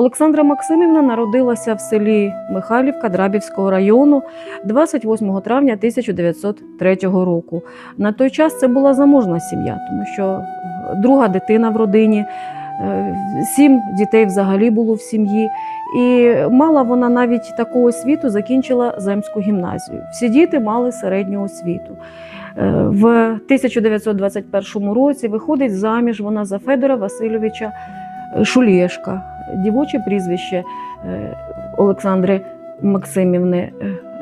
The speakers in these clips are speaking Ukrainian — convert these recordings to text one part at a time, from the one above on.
Олександра Максимівна народилася в селі Михайлівка Драбівського району 28 травня 1903 року. На той час це була заможна сім'я, тому що друга дитина в родині, сім дітей взагалі було в сім'ї. І мала вона навіть таку освіту, закінчила земську гімназію. Всі діти мали середню освіту. Е, В 1921 році виходить заміж вона за Федора Васильовича Шулєшка, дівоче прізвище е, Олександри Максимівни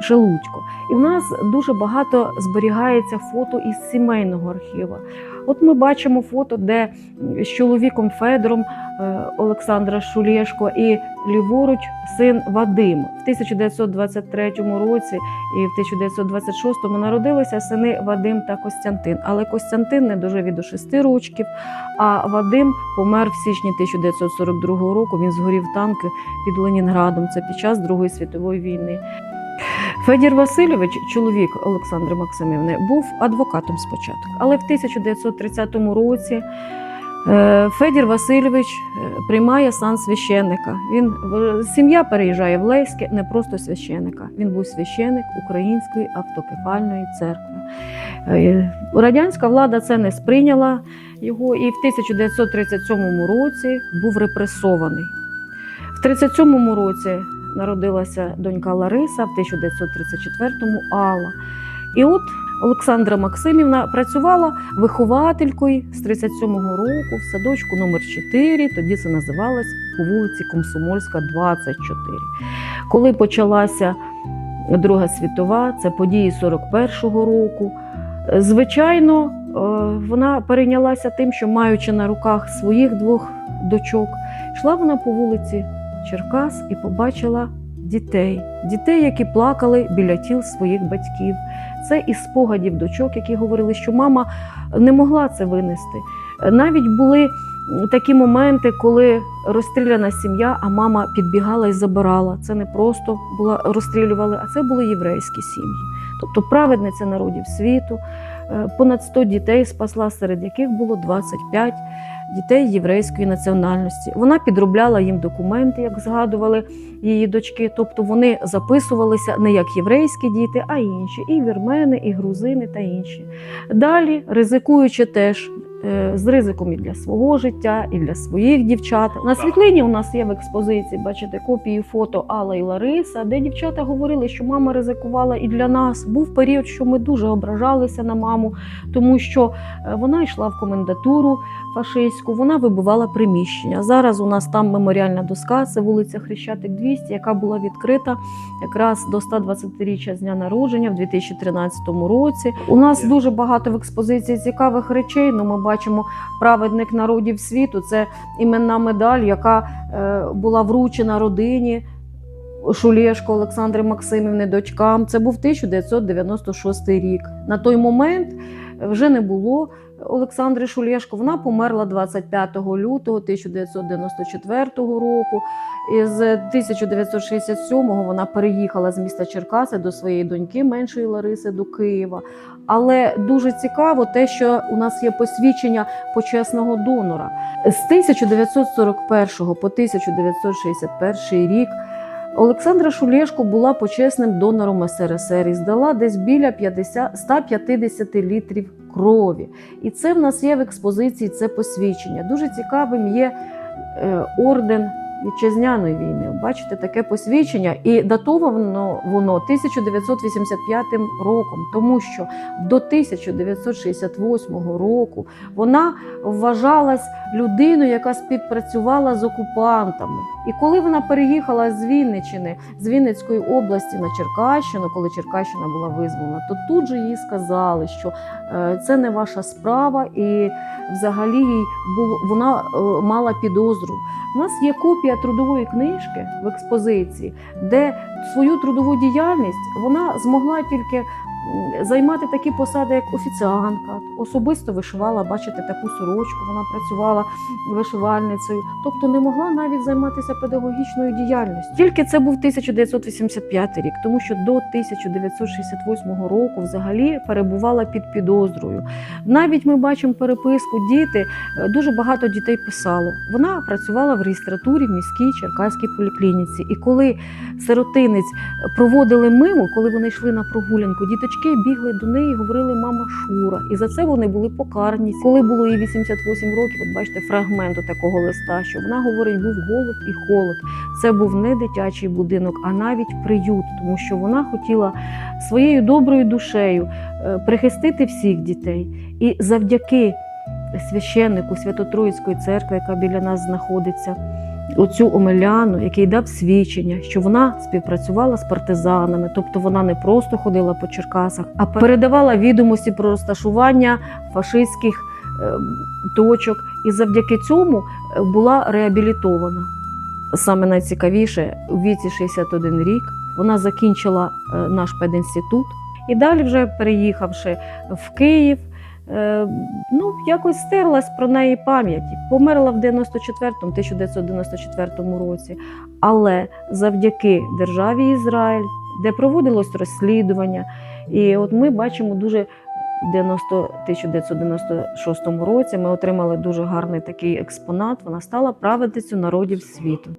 Шелудько. І в нас дуже багато зберігається фото із сімейного архіва. От ми бачимо фото, де з чоловіком Федором е, Олександра Шулєшко і ліворуч син Вадим. В 1923 році і в 1926 народилися сини Вадим та Костянтин. Але Костянтин не дожив до шести років, а Вадим помер в січні 1942 року. Він згорів танки під Ленінградом. Це під час Другої світової війни. Федір Васильович, чоловік Олександри Максимівни, був адвокатом спочатку, але в 1930 році е, Федір Васильович е, приймає сан священника. Він сім'я переїжджає в Лейське, не просто священика. Він був священик Української автокефальної церкви. Е, Радянська влада це не сприйняла його і в 1937 році був репресований. В 1937 році народилася донька Лариса, в 1934-му Алла. І от Олександра Максимівна працювала вихователькою з 37-го року в садочку номер 4 тоді це називалось по вулиці Комсомольська, 24. Коли почалася Друга світова, це події 41-го року. Звичайно, е, вона перейнялася тим, що маючи на руках своїх двох дочок, йшла вона по вулиці Черкас і побачила дітей, дітей, які плакали біля тіл своїх батьків. Це із спогадів дочок, які говорили, що мама не могла це винести. Навіть були такі моменти, коли розстріляна сім'я, а мама підбігала і забирала. Це не просто була розстрілювали, а це були єврейські сім'ї. Тобто праведниця народів світу. Е, Понад 100 дітей спасла, серед яких було 25 дітей єврейської національності. Вона підробляла їм документи, як згадували її дочки. Тобто вони записувалися не як єврейські діти, а інші і вірмени, і грузини та інші. Далі, ризикуючи теж. Е, З ризиком і для свого життя, і для своїх дівчат. На світлині у нас є в експозиції, бачите, копії фото Алла і Лариса, де дівчата говорили, що мама ризикувала і для нас. Був період, що ми дуже ображалися на маму, тому що е, вона йшла в комендатуру фашистську, вона вибивала приміщення. Зараз у нас там меморіальна доска, це вулиця Хрещатик 200, яка була відкрита якраз до 120-річчя з дня народження в 2013 році. У нас дуже багато в експозиції цікавих речей. Ну, ми бачимо праведник народів світу. Це іменна медаль, яка е, була вручена родині. Шулєшко Олександри Максимівни дочкам. Це був 1996 рік. На той момент вже не було Олександри Шулєшко. Вона померла 25 лютого 1994 року. І з 1967-го вона переїхала з міста Черкаси до своєї доньки меншої Лариси до Києва. Але дуже цікаво те, що у нас є посвідчення почесного донора. З 1941 по 1961 рік Олександра Шулєшко була почесним донором СРСР і здала десь біля 50, 150 літрів крові. І це в нас є в експозиції це посвідчення. Дуже цікавим є е, орден вітчизняної війни. Бачите, таке посвідчення, і датовано воно 1985 роком, тому що до 1968 року вона вважалась людиною, яка співпрацювала з окупантами. І коли вона переїхала з Вінничини, з Вінницької області на Черкащину, коли Черкащина була визволена, то тут же їй сказали, що е, це не ваша справа, і взагалі їй було вона е, мала підозру. У нас є копія трудової книжки в експозиції, де свою трудову діяльність вона змогла тільки займати такі посади, як офіціантка. Особисто вишивала, бачите, таку сорочку. Вона працювала вишивальницею, тобто не могла навіть займатися педагогічною діяльністю. Тільки це був 1985 рік, тому що до 1968 року взагалі перебувала під підозрою. Навіть ми бачимо переписку діти. е, Дуже багато дітей писало. Вона працювала в реєстратурі в міській Черкаській поліклініці. І коли сиротинець проводили мимо, коли вони йшли на прогулянку, діточки бігли до неї говорили мама Шура. І за це вони були покарані. Коли було їй 88 років, от бачите фрагменту такого листа, що вона говорить, був голод і холод. Це був не дитячий будинок, а навіть приют, тому що вона хотіла своєю доброю душею е, прихистити всіх дітей. І завдяки священнику Свято-Троїцької церкви, яка біля нас знаходиться, оцю Омеляну, який дав свідчення, що вона співпрацювала з партизанами, тобто вона не просто ходила по Черкасах, а передавала відомості про розташування фашистських е, точок, і завдяки цьому е, була реабілітована. Саме найцікавіше у віці 61 рік вона закінчила е, наш пединститут і далі, вже переїхавши в Київ, е, ну якось стерлась про неї пам'яті. Померла в 94-му, 1994 році. Але завдяки державі Ізраїль, де проводилось розслідування, і от ми бачимо дуже. в 90 1996 році ми отримали дуже гарний такий експонат. Вона стала праведницю народів світу.